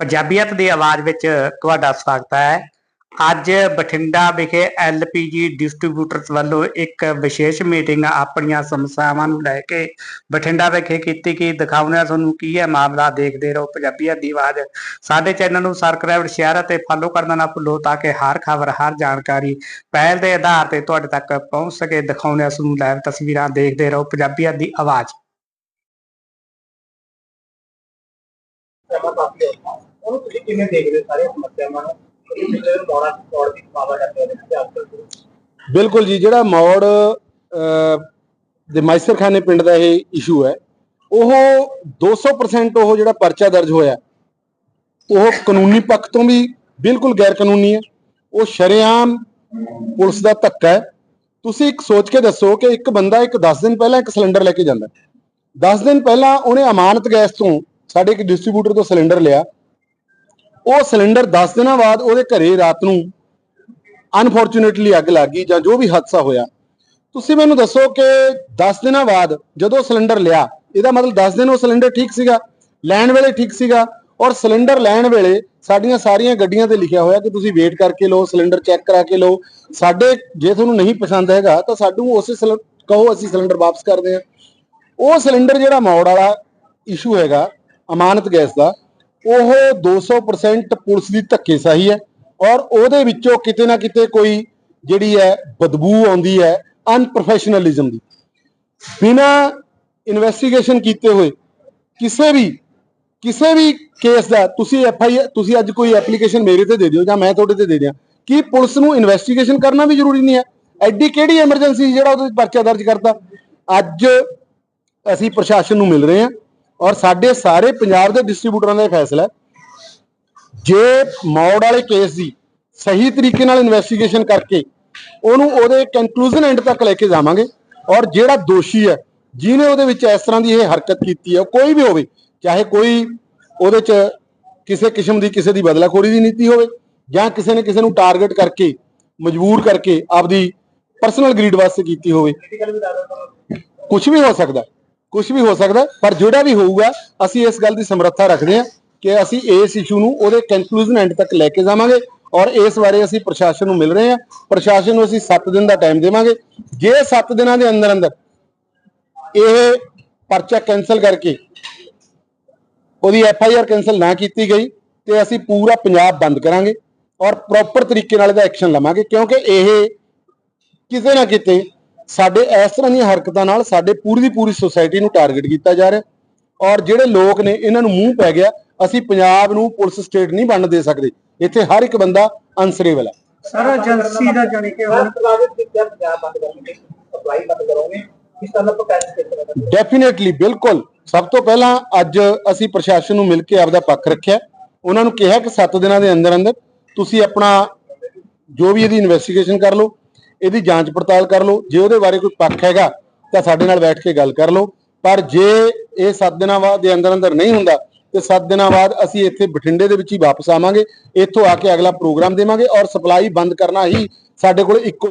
ਪੰਜਾਬੀਅਤ ਦੀ ਆਵਾਜ਼ ਵਿੱਚ ਤੁਹਾਡਾ ਸਵਾਗਤ ਹੈ। ਅੱਜ ਬਠਿੰਡਾ ਵਿਖੇ ਐਲਪੀਜੀ ਡਿਸਟ੍ਰੀਬਿਊਟਰਸ ਵੱਲੋਂ ਇੱਕ ਵਿਸ਼ੇਸ਼ ਮੀਟਿੰਗ ਆਪਣੀਆਂ ਸਮੱਸਿਆਵਾਂ ਨੂੰ ਲੈ ਕੇ ਬਠਿੰਡਾ ਵਿਖੇ ਕੀਤੀ ਗਈ। ਦਿਖਾਉਂਦੇ ਤੁਹਾਨੂੰ ਕੀ ਹੈ ਮਾਮਲਾ, ਦੇਖਦੇ ਰਹੋ। ਪੰਜਾਬੀਅਤ ਦੀ ਆਵਾਜ਼ ਸਾਡੇ ਚੈਨਲ ਨੂੰ ਸਬਸਕ੍ਰਾਈਬ ਸ਼ੇਅਰ ਅਤੇ ਫੋਲੋ ਕਰਨਾ ਨਾ ਭੁੱਲੋ ਤਾਂ ਕਿ ਹਰ ਖਬਰ, ਹਰ ਜਾਣਕਾਰੀ ਪਹਿਲ ਦੇ ਆਧਾਰ ਤੇ ਤੁਹਾਡੇ ਤੱਕ ਪਹੁੰਚ ਸਕੇ। ਦਿਖਾਉਂਦੇ ਤੁਹਾਨੂੰ ਲਾਈਵ ਤਸਵੀਰਾਂ, ਦੇਖਦੇ ਰਹੋ। ਪੰਜਾਬੀਅਤ ਦੀ ਆਵਾਜ਼। ਉਹਨੂੰ ਤੁਸੀਂ ਕਿਵੇਂ ਦੇਖਦੇ ਹੋ ਸਾਰੇ ਸਮੱਸਿਆਵਾਂ ਨੂੰ? ਜਿਹੜੇ ਮੌੜਾ ਤੌੜ ਦੀ ਪਾਵਰ ਹੈ ਉਹਦੇ ਵਿੱਚ ਆਪ ਬਿਲਕੁਲ ਜੀ, ਜਿਹੜਾ ਮੌੜ ਦੇ ਮਾਈਸਰਖਾਨੇ ਪਿੰਡ ਦਾ ਇਹ ਇਸ਼ੂ ਹੈ, ਉਹ 200% ਉਹ ਜਿਹੜਾ ਪਰਚਾ ਦਰਜ ਹੋਇਆ, ਉਹ ਕਾਨੂੰਨੀ ਪੱਖ ਤੋਂ ਵੀ ਬਿਲਕੁਲ ਗੈਰ ਕਾਨੂੰਨੀ ਹੈ। ਉਹ ਸ਼ਰੇਆਮ ਪੁਲਿਸ ਦਾ ਧੱਕਾ ਹੈ। ਤੁਸੀਂ ਇੱਕ ਸੋਚ ਕੇ ਦੱਸੋ ਕਿ ਇੱਕ ਬੰਦਾ ਇੱਕ 10 ਦਿਨ ਪਹਿਲਾਂ ਇੱਕ ਸਿਲੰਡਰ ਲੈ ਕੇ ਜਾਂਦਾ 10 ਦਿਨ ਪਹਿਲਾਂ ਉਹਨੇ ਅਮਾਨਤ ਗੈਸ ਤੋਂ ਸਾਡੇ ਇੱਕ ਡਿਸਟ੍ਰੀਬਿਊਟਰ ਤੋਂ ਸਿਲੰਡਰ ਲਿਆ। ਉਹ ਸਿਲੰਡਰ 10 ਦਿਨਾਂ ਬਾਅਦ ਉਹਦੇ ਘਰੇ ਰਾਤ ਨੂੰ ਅਨਫੋਰਚੂਨੇਟਲੀ ਅੱਗ ਲੱਗ ਗਈ ਜਾਂ ਜੋ ਵੀ ਹਾਦਸਾ ਹੋਇਆ। ਤੁਸੀਂ ਮੈਨੂੰ ਦੱਸੋ ਕਿ 10 ਦਿਨਾਂ ਬਾਅਦ ਜਦੋਂ ਸਿਲੰਡਰ ਲਿਆ, ਇਹਦਾ ਮਤਲਬ 10 ਦਿਨ ਉਹ ਸਿਲੰਡਰ ਠੀਕ ਸੀਗਾ, ਲੈਣ ਵੇਲੇ ਠੀਕ ਸੀਗਾ ਔਰ ਸਿਲੰਡਰ ਲੈਣ ਵੇਲੇ ਸਾਡੀਆਂ ਸਾਰੀਆਂ ਗੱਡੀਆਂ ਤੇ ਲਿਖਿਆ ਹੋਇਆ ਕਿ ਤੁਸੀਂ ਵੇਟ ਕਰਕੇ ਲਓ, ਸਿਲੰਡਰ ਚੈੱਕ ਕਰਾ ਕੇ ਲਓ। ਸਾਡੇ ਜੇ ਤੁਹਾਨੂੰ ਨਹੀਂ ਪਸੰਦ ਹੈਗਾ ਤਾਂ ਸਾਨੂੰ ਉਸੇ ਸਿਲੰ- ਕਹੋ ਅਸੀਂ ਸਿਲੰਡਰ ਵਾਪਸ ਕਰਦੇ ਹਾਂ। ਉਹ ਸਿਲੰਡਰ ਜਿਹੜਾ ਮੌੜ ਵਾਲਾ ਇਸ਼ੂ ਹੈਗਾ, ਅਮਾਨਤ ਗੈਸ ਦਾ ਉਹ 200% ਪੁਲਿਸ ਦੀ ਧੱਕੇਸ਼ਾਹੀ ਹੈ ਔਰ ਉਹਦੇ ਵਿੱਚੋਂ ਕਿਤੇ ਨਾ ਕਿਤੇ ਕੋਈ ਜਿਹੜੀ ਹੈ ਬਦਬੂ ਆਉਂਦੀ ਹੈ ਅਨਪ੍ਰੋਫੈਸ਼ਨਲਿਜ਼ਮ ਦੀ। ਬਿਨਾ ਇਨਵੈਸਟੀਗੇਸ਼ਨ ਕੀਤੇ ਹੋਏ ਕਿਸੇ ਵੀ ਕਿਸੇ ਵੀ ਕੇਸ ਦਾ ਤੁਸੀਂ ਐਫ ਆਈ ਤੁਸੀਂ ਅੱਜ ਕੋਈ ਐਪਲੀਕੇਸ਼ਨ ਮੇਰੇ ਤੇ ਦੇ ਦਿਓ ਜਾਂ ਮੈਂ ਤੁਹਾਡੇ ਤੇ ਦੇ ਦਿਆਂ ਕਿ ਪੁਲਿਸ ਨੂੰ ਇਨਵੈਸਟੀਗੇਸ਼ਨ ਕਰਨਾ ਵੀ ਜ਼ਰੂਰੀ ਨਹੀਂ ਹੈ। ਐਡੀ ਕਿਹੜੀ ਐਮਰਜੈਂਸੀ ਜਿਹੜਾ ਉਹਦੇ 'ਚ ਪਰਚਾ ਦਰਜ ਕਰਤਾ? ਅੱਜ ਅਸੀਂ ਪ੍ਰਸ਼ਾਸਨ ਨੂੰ ਮਿਲ ਰਹੇ ਹਾਂ। ਔਰ ਸਾਡੇ ਸਾਰੇ ਪੰਜਾਬ ਦੇ ਡਿਸਟ੍ਰੀਬਿਊਟਰਾਂ ਦਾ ਇਹ ਫੈਸਲਾ ਜੇ ਮੌੜ ਵਾਲੇ ਕੇਸ ਦੀ ਸਹੀ ਤਰੀਕੇ ਨਾਲ ਇਨਵੈਸਟੀਗੇਸ਼ਨ ਕਰਕੇ ਉਹਨੂੰ ਉਹਦੇ ਕੰਕਲੂਜ਼ਨ ਐਂਡ ਤੱਕ ਲੈ ਕੇ ਜਾਵਾਂਗੇ ਔਰ ਜਿਹੜਾ ਦੋਸ਼ੀ ਹੈ, ਜਿਹਨੇ ਉਹਦੇ ਵਿੱਚ ਇਸ ਤਰ੍ਹਾਂ ਦੀ ਇਹ ਹਰਕਤ ਕੀਤੀ ਹੈ, ਉਹ ਕੋਈ ਵੀ ਹੋਵੇ, ਚਾਹੇ ਕੋਈ ਉਹਦੇ 'ਚ ਕਿਸੇ ਕਿਸਮ ਦੀ ਕਿਸੇ ਦੀ ਬਦਲਾਖੋਰੀ ਦੀ ਨੀਤੀ ਹੋਵੇ ਜਾਂ ਕਿਸੇ ਨੇ ਕਿਸੇ ਨੂੰ ਟਾਰਗੇਟ ਕਰਕੇ, ਮਜਬੂਰ ਕਰਕੇ ਆਪਦੀ ਪਰਸਨਲ ਗਰੀਡ ਵਾਸਤੇ ਕੀਤੀ ਹੋਵੇ ਪੋਲੀਟੀਕਲ ਕੁਝ ਵੀ ਹੋ ਸਕਦਾ। ਕੁਝ ਵੀ ਹੋ ਸਕਦਾ ਪਰ ਜਿਹੜਾ ਵੀ ਹੋਊਗਾ, ਅਸੀਂ ਇਸ ਗੱਲ ਦੀ ਸਮਰੱਥਾ ਰੱਖਦੇ ਹਾਂ ਕਿ ਅਸੀਂ ਇਸ ਇਸ਼ੂ ਨੂੰ ਉਹਦੇ ਕਨਕਲੂਜਨ ਐਂਡ ਤੱਕ ਲੈ ਕੇ ਜਾਵਾਂਗੇ ਔਰ ਇਸ ਬਾਰੇ ਅਸੀਂ ਪ੍ਰਸ਼ਾਸਨ ਨੂੰ ਮਿਲ ਰਹੇ ਹਾਂ। ਪ੍ਰਸ਼ਾਸਨ ਨੂੰ ਅਸੀਂ 7 ਦਿਨ ਦਾ ਟਾਈਮ ਦੇਵਾਂਗੇ। ਜੇ 7 ਦਿਨਾਂ ਦੇ ਅੰਦਰ ਅੰਦਰ ਇਹ ਪਰਚਾ ਕੈਨਸਲ ਕਰਕੇ ਉਹਦੀ ਐਫ ਆਈ ਆਰ ਕੈਨਸਲ ਨਾ ਕੀਤੀ ਗਈ, ਤੇ ਅਸੀਂ ਪੂਰਾ ਪੰਜਾਬ ਬੰਦ ਕਰਾਂਗੇ ਔਰ ਪ੍ਰੋਪਰ ਤਰੀਕੇ ਨਾਲ ਇਹਦਾ ਐਕਸ਼ਨ ਲਵਾਂਗੇ, ਕਿਉਂਕਿ ਇਹ ਕਿਤੇ ਨਾ ਕਿਤੇ ਸਾਡੇ ਇਸ ਤਰ੍ਹਾਂ ਦੀਆਂ ਹਰਕਤਾਂ ਨਾਲ ਸਾਡੇ ਪੂਰੀ ਦੀ ਪੂਰੀ ਸੁਸਾਇਟੀ ਨੂੰ ਟਾਰਗੇਟ ਕੀਤਾ ਜਾ ਰਿਹਾ ਔਰ ਜਿਹੜੇ ਲੋਕ ਨੇ ਇਹਨਾਂ ਨੂੰ ਮੂੰਹ ਪੈ ਗਿਆ ਅਸੀਂ ਪੰਜਾਬ ਨੂੰ ਪੁਲਿਸ ਸਟੇਟ ਨਹੀਂ ਬਣਨ ਦੇ ਸਕਦੇ। ਇੱਥੇ ਹਰ ਇੱਕ ਬੰਦਾ ਅਨਸਰੇਬਲ ਹੈ। ਸਰ ਏਜੰਸੀ ਦਾ ਜਾਣੀ ਕਿ ਦਾ ਡੈਫੀਨੇਟਲੀ ਬਿਲਕੁਲ। ਸਭ ਤੋਂ ਪਹਿਲਾਂ ਅੱਜ ਅਸੀਂ ਪ੍ਰਸ਼ਾਸਨ ਨੂੰ ਮਿਲ ਕੇ ਆਪਦਾ ਪੱਖ ਰੱਖਿਆ। ਉਹਨਾਂ ਨੂੰ ਕਿਹਾ ਕਿ 7 ਦਿਨਾਂ ਦੇ ਅੰਦਰ ਅੰਦਰ ਤੁਸੀਂ ਆਪਣਾ ਜੋ ਵੀ ਇਹਦੀ ਇਨਵੈਸਟੀਗੇਸ਼ਨ ਕਰ ਲਓ। ਇਹਦੀ ਜਾਂਚ ਪੜਤਾਲ ਕਰ ਲਓ। ਜੇ ਉਹਦੇ ਬਾਰੇ ਕੋਈ ਪੱਖ ਹੈਗਾ, ਤਾਂ ਸਾਡੇ ਨਾਲ ਬੈਠ ਕੇ ਗੱਲ ਕਰ ਲਓ। ਪਰ ਜੇ ਇਹ 7 ਦਿਨਾਂ ਬਾਅਦ ਦੇ ਅੰਦਰ ਅੰਦਰ ਨਹੀਂ ਹੁੰਦਾ, ਤੇ 7 ਦਿਨਾਂ ਬਾਅਦ ਅਸੀਂ ਇੱਥੇ ਬਠਿੰਡੇ ਦੇ ਵਿੱਚ ਹੀ ਵਾਪਸ ਆਵਾਂਗੇ। ਇੱਥੋਂ ਆ ਕੇ ਅਗਲਾ ਪ੍ਰੋਗਰਾਮ ਦੇਵਾਂਗੇ ਔਰ ਸਪਲਾਈ ਬੰਦ ਕਰਨਾ ਹੀ ਸਾਡੇ ਕੋਲ ਇੱਕੋ